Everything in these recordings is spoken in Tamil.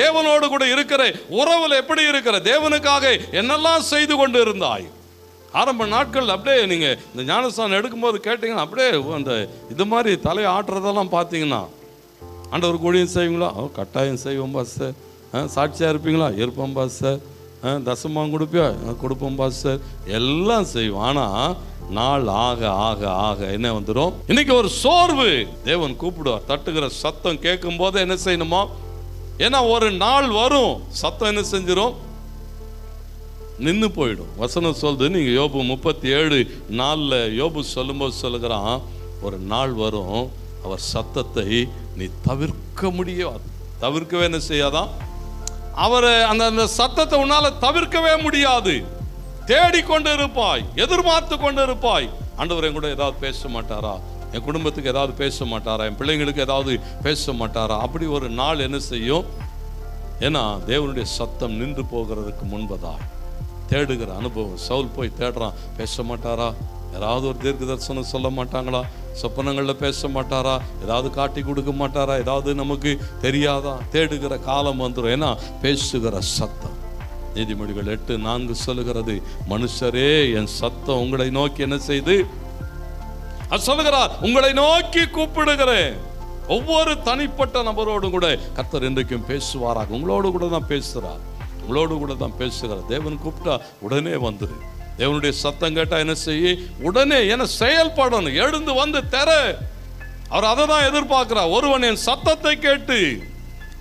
தேவனோடு கூட இருக்கிற உறவில் எப்படி இருக்கிற தேவனுக்காக என்னெல்லாம் செய்து கொண்டு இருந்தாய் ஆரம்ப நாட்கள் அப்படியே நீங்கள் இந்த ஞானஸ்தானம் எடுக்கும்போது கேட்டிங்கன்னா அப்படியே அந்த இது மாதிரி தலையை ஆட்டுறதெல்லாம் பார்த்தீங்கன்னா ஆண்டவர் கூடியும் செய்வீங்களா? ஓ கட்டாயம் செய்வோம் பாஸ் ஆ சாட்சியாக இருப்பீங்களா? இருப்போம் பாஸ் ஆ தசமாக கொடுப்பியா? கொடுப்போம் பாஸ் சார் எல்லாம் செய்வோம். ஆனால் நாள் ஆக ஆக ஆக என்ன வந்துடும் இன்னைக்கு ஒரு சோர்வு. தேவன் கூப்பிடுவார். தட்டுகிற சத்தம் கேட்கும் போது என்ன செய்யணுமா ஏன்னா ஒரு நாள் வரும் சத்தம் என்ன செஞ்சிடும் நின்று போயிடும். வசனம் சொல்றது நீங்கள் யோபு முப்பத்தி ஏழு நாளில் யோபு சொல்லும்போது சொல்லுகிறான் ஒரு நாள் வரும் அவர் சத்தத்தை நீ தவிர்க்க முடியாது தவிர்க்கவே என்ன செய்யாதான் அவரை அந்த அந்த சத்தத்தை உன்னால் தவிர்க்கவே முடியாது. தேடிக்கொண்டு இருப்பாய் எதிர்பார்த்து கொண்டு இருப்பாய். ஆண்டவர் என் கூட ஏதாவது பேச மாட்டாரா? என் குடும்பத்துக்கு ஏதாவது பேச மாட்டாரா? என் பிள்ளைங்களுக்கு ஏதாவது பேச மாட்டாரா? அப்படி ஒரு நாள் என்ன செய்யும்? ஏன்னா தேவனுடைய சத்தம் நின்று போகிறதுக்கு முன்பதா? தேடுகிற அனுபவம். சவுல் போய் தேடுறான் பேச மாட்டாரா? யாராவது ஒரு தீர்க்க தரிசனம் சொல்ல மாட்டாங்களா? சொப்பனங்களில் பேச மாட்டாரா? ஏதாவது காட்டி கொடுக்க மாட்டாரா? ஏதாவது நமக்கு தெரியாதா? தேடுகிற காலம் வந்துடும் ஏன்னா பேசுகிற சத்தம். நீதிமொழிகள் எட்டு நான்கு சொல்லுகிறது மனுஷரே என் சத்தம் உங்களை நோக்கி என்ன செய்து அது சொல்லுகிறார் உங்களை நோக்கி கூப்பிடுகிறேன். ஒவ்வொரு தனிப்பட்ட நபரோடும் கூட கர்த்தர் இன்றைக்கும் பேசுவாராக. உங்களோடு கூட தான் பேசுகிறார். உங்களோடு கூட தான் பேசுகிறார். தேவன் கூப்பிட்டா உடனே வந்துடு தேவனுடைய சத்தம் கேட்டால் என்ன செய்ய? உடனே என்ன செயல்படணும். எழுந்து வந்து தர. அவர் அதை தான் எதிர்பார்க்கிறார். ஒருவன் என் சத்தத்தை கேட்டு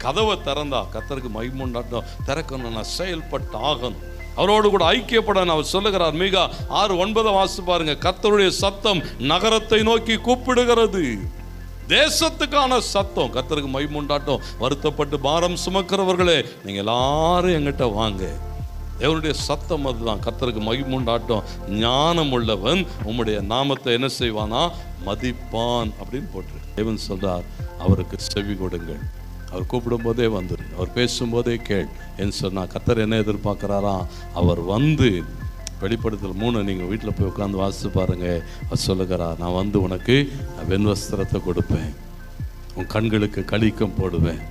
கதவை திறந்தா கத்தருக்கு மைமுண்டாட்டம் திறக்கணும் நான் செயல்பட்டு ஆகணும் அவரோடு கூட ஐக்கியப்பட அவர் சொல்லுகிறார். மிக ஆறு ஒன்பதை வாசி பாருங்க. கர்த்தருடைய சத்தம் நகரத்தை நோக்கி கூப்பிடுகிறது. தேசத்துக்கான சத்தம். கத்தருக்கு மைமுண்டாட்டம் வருத்தப்பட்டு பாரம் சுமக்கிறவர்களே நீங்க எல்லாரும் எங்கிட்ட வாங்க. தேவனுடைய சத்தம் அதுதான். கத்தருக்கு மகிமுண்டாட்டம் ஞானம் உள்ளவன் உம்முடைய நாமத்தை என்ன செய்வானா? மதிப்பான் அப்படின்னு போட்டு. தேவன் சொல்றார் அவருக்கு செவி கொடுங்கள். அவர் கூப்பிடும்போதே வந்துரு அவர் பேசும்போதே கேள். என்று சொன்னால் கத்தர் என்ன எதிர்பார்க்குறாரா? அவர் வந்து வெளிப்படுத்தல் மூணு நீங்கள் வீட்டில் போய் உட்காந்து வாசித்து பாருங்கள் அவர் சொல்லுகிறார் நான் வந்து உனக்கு வெண்வஸ்திரத்தை கொடுப்பேன். உன் கண்களுக்கு கழிக்கம் போடுவேன்.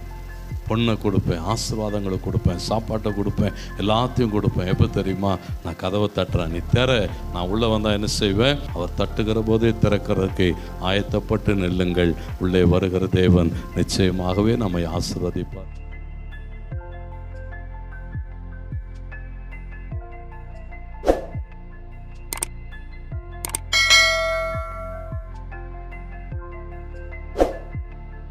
பொண்ணை கொடுப்பேன் ஆசீர்வாதங்களை கொடுப்பேன் சாப்பாட்டை கொடுப்பேன் எல்லாத்தையும் கொடுப்பேன். எப்போ தெரியுமா? நான் கதவை தட்டுறேன். நீ திற நான் உள்ளே வந்தால் என்ன செய்வேன்? அவர் தட்டுகிற போதே திறக்கிறதுக்கு ஆயத்தப்பட்டு நெல்லுங்கள். உள்ளே வருகிற தேவன் நிச்சயமாகவே நம்மை ஆசீர்வதிப்பார்.